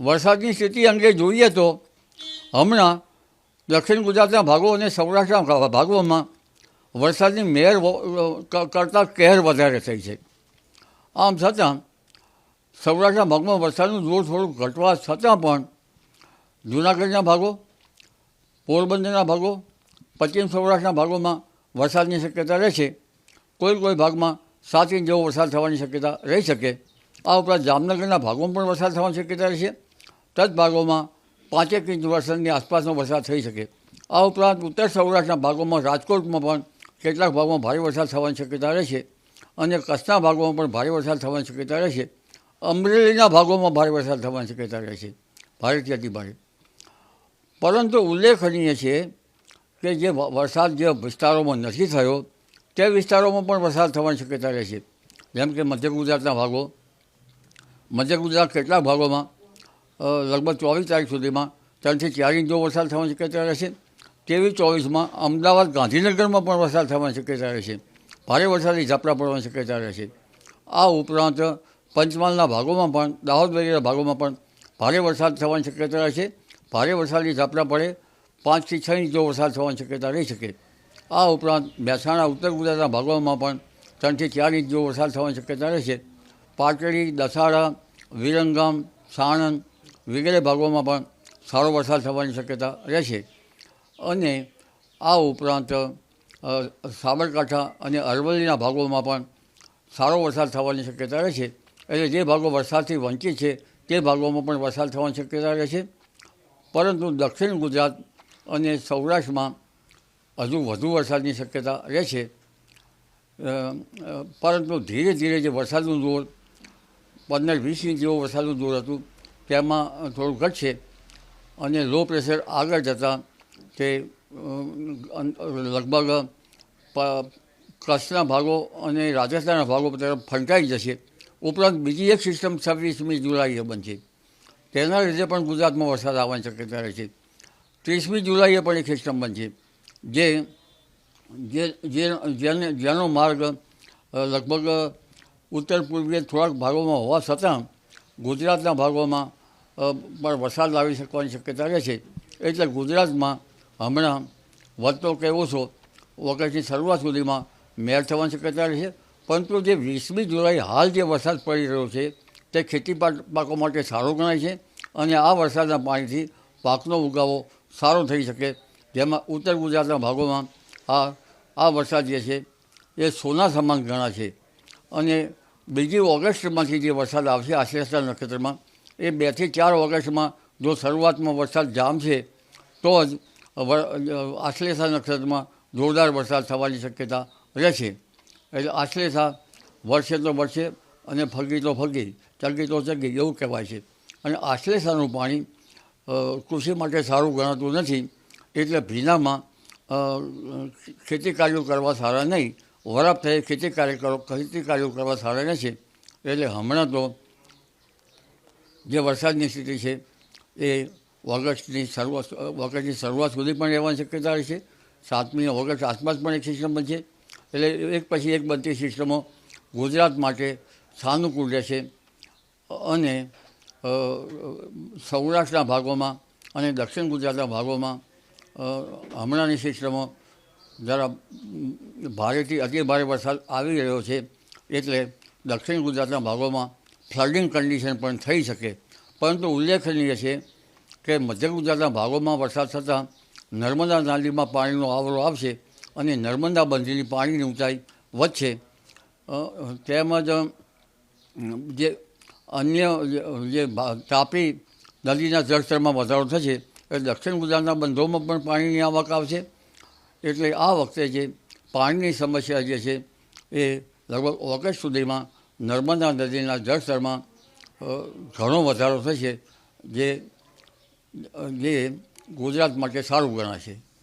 વરસાદની સ્થિતિ અંગે જોઈએ તો હમણાં દક્ષિણ ગુજરાતના ભાગો અને સૌરાષ્ટ્રના ભાગોમાં વરસાદની મેર કરતાં કહેર વધારે થઈ છે. આમ છતાં સૌરાષ્ટ્રના ભાગમાં વરસાદનું જોર થોડું ઘટવા છતાં પણ જૂનાગઢના ભાગો, પોરબંદરના ભાગો, પશ્ચિમ સૌરાષ્ટ્રના ભાગોમાં વરસાદની શક્યતા રહેશે કોઈ કોઈ ભાગમાં સાત ઇંચ જેવો વરસાદ થવાની શક્યતા રહી શકે. આ ઉપરાંત જામનગરના ભાગોમાં પણ વરસાદ થવાની શક્યતા રહેશે તદ ભાગોમાં પાંચેક ઇંચ વરસાદની આસપાસનો વરસાદ થઈ શકે. આ ઉપરાંત ઉત્તર સૌરાષ્ટ્રના ભાગોમાં રાજકોટમાં પણ કેટલાક ભાગોમાં ભારે વરસાદ થવાની શક્યતા રહેશે અને કચ્છના ભાગોમાં પણ ભારે વરસાદ થવાની શક્યતા રહેશે અમરેલીના ભાગોમાં ભારે વરસાદ થવાની શક્યતા રહેશે ભારેથી અતિભારે પરંતુ ઉલ્લેખનીય છે કે જે વરસાદ જે વિસ્તારોમાં નથી થયો, તે વિસ્તારોમાં પણ વરસાદ થવાની શક્યતા રહેશે જેમ કે મધ્ય ગુજરાતના ભાગો, મધ્ય ગુજરાત કેટલાક ભાગોમાં લગભગ ચોવીસ તારીખ સુધીમાં ત્રણથી ચાર ઇંચ જો વરસાદ થવાની શક્યતા રહેશે. તેવી ચોવીસમાં અમદાવાદ ગાંધીનગરમાં પણ વરસાદ થવાની શક્યતા રહેશે. ભારે વરસાદી ઝાપટા પડવાની શક્યતા રહેશે. આ ઉપરાંત પંચમહાલના ભાગોમાં પણ, દાહોદ વગેરેના ભાગોમાં પણ ભારે વરસાદ થવાની શક્યતા રહેશે. ભારે વરસાદી ઝાપટા પડે પાંચથી છ ઇંચ જો વરસાદ થવાની શક્યતા રહી શકે. આ ઉપરાંત મહેસાણા, ઉત્તર ગુજરાતના ભાગોમાં પણ ત્રણથી ચાર ઇંચ જો વરસાદ થવાની શક્યતા રહેશે. પાટડી, દસાડા, વિરંગામ, સાણંદ વગેરે ભાગોમાં પણ સારો વરસાદ થવાની શક્યતા રહેશે. અને આ ઉપરાંત સાબરકાંઠા અને અરવલ્લીના ભાગોમાં પણ સારો વરસાદ થવાની શક્યતા રહેશે. એટલે જે ભાગો વરસાદથી વંચિત છે, તે ભાગોમાં પણ વરસાદ થવાની શક્યતા રહેશે. પરંતુ દક્ષિણ ગુજરાત અને સૌરાષ્ટ્રમાં હજુ વધુ વરસાદની શક્યતા રહેશે. પરંતુ ધીરે ધીરે જે વરસાદનું જોર પંદર વીસ ઇંચ જેવો વરસાદનું જોર હતું તેમાં થોડું ઘટશે અને લો પ્રેશર આગળ જતાં તે લગભગ કચ્છના ભાગો અને રાજસ્થાનના ભાગો તરફ ફંટાઈ જશે. ઉપરાંત બીજી એક સિસ્ટમ છવ્વીસમી જુલાઈએ બનશે. તેના લીધે પણ ગુજરાતમાં વરસાદ આવવાની શક્યતા રહે છે. ત્રીસમી જુલાઈએ પણ એક સિસ્ટમ બનશે, જે જે જેનો માર્ગ લગભગ ઉત્તર પૂર્વીય થોડાક ભાગોમાં હોવા છતાં ગુજરાતના ભાગોમાં પણ વરસાદ લાવી શકવાની શક્યતા રહે છે. એટલે ગુજરાતમાં હમણાં વધતો કે ઓછો ઓગસ્ટની શરૂઆત સુધીમાં મેળ થવાની શક્યતા રહે છે. પરંતુ જે વીસમી જુલાઈ હાલ જે વરસાદ પડી રહ્યો છે, તે ખેતી પાકો માટે સારો ગણાય છે અને આ વરસાદના પાણીથી પાકનો ઉગાવો સારો થઈ શકે. જેમાં ઉત્તર ગુજરાતના ભાગોમાં આ આ વરસાદ જે છે, એ સોના સમાન ગણાશે અને બીજી ઓગસ્ટમાંથી જે વરસાદ આવશે આશ્લેષા નક્ષત્રમાં, એ બેથી ચાર ઓગસ્ટમાં જો શરૂઆતમાં વરસાદ જામશે તો જ આશ્લેષા નક્ષત્રમાં જોરદાર વરસાદ થવાની શક્યતા રહેશે. એટલે આશ્લેષા વર્ષે તો વર્ષે અને ફગી તો ફગી ચગી તો ચગી એવું કહેવાય છે. અને આશ્લેષાનું પાણી કૃષિ માટે સારું ગણાતું નથી, એટલે ભીનામાં ખેતી કાર્યો કરવા સારા નહીં. વરાપ થઈ ખેતી કાર્ય કરો ખેતી કાર્યો કરવા સારા નથી એટલે હમણાં તો જે વરસાદની સ્થિતિ છે, એ ઓગસ્ટની શરૂઆત ઓગસ્ટની શરૂઆત સુધી પણ રહેવાની શક્યતા રહેશે સાતમી ઓગસ્ટ આસપાસ પણ એક સિસ્ટમ બનશે. એટલે એક પછી એક બનતી સિસ્ટમો ગુજરાત માટે સાનુકૂળ રહેશે અને સૌરાષ્ટ્રના ભાગોમાં અને દક્ષિણ ગુજરાતના ભાગોમાં હમણાંની સિસ્ટમો જરા ભારેથી અતિ ભારે વરસાદ આવી રહ્યો છે, એટલે દક્ષિણ ગુજરાતના ભાગોમાં ફ્લડિંગ કન્ડિશન પણ થઈ શકે. પરંતુ ઉલ્લેખનીય છે કે મધ્ય ગુજરાતના ભાગોમાં વરસાદ થતાં નર્મદા નાલીમાં પાણીનો આવરો આવશે અને નર્મદા બંધીની પાણીની ઊંચાઈ વધશે. તેમજ જે અન્ય જે તાપી નદીના જળસ્તરમાં વધારો થશે એ દક્ષિણ ગુજરાતના બંધોમાં પણ પાણીની આવક આવશે. એટલે આ વખતે જે પાણીની સમસ્યા જે છે, એ લગભગ ઓગસ્ટ સુધીમાં નર્મદા નદીના જળસ્તરમાં ઘણો વધારો થશે, જે જે ગુજરાત માટે સારું ગણાશે.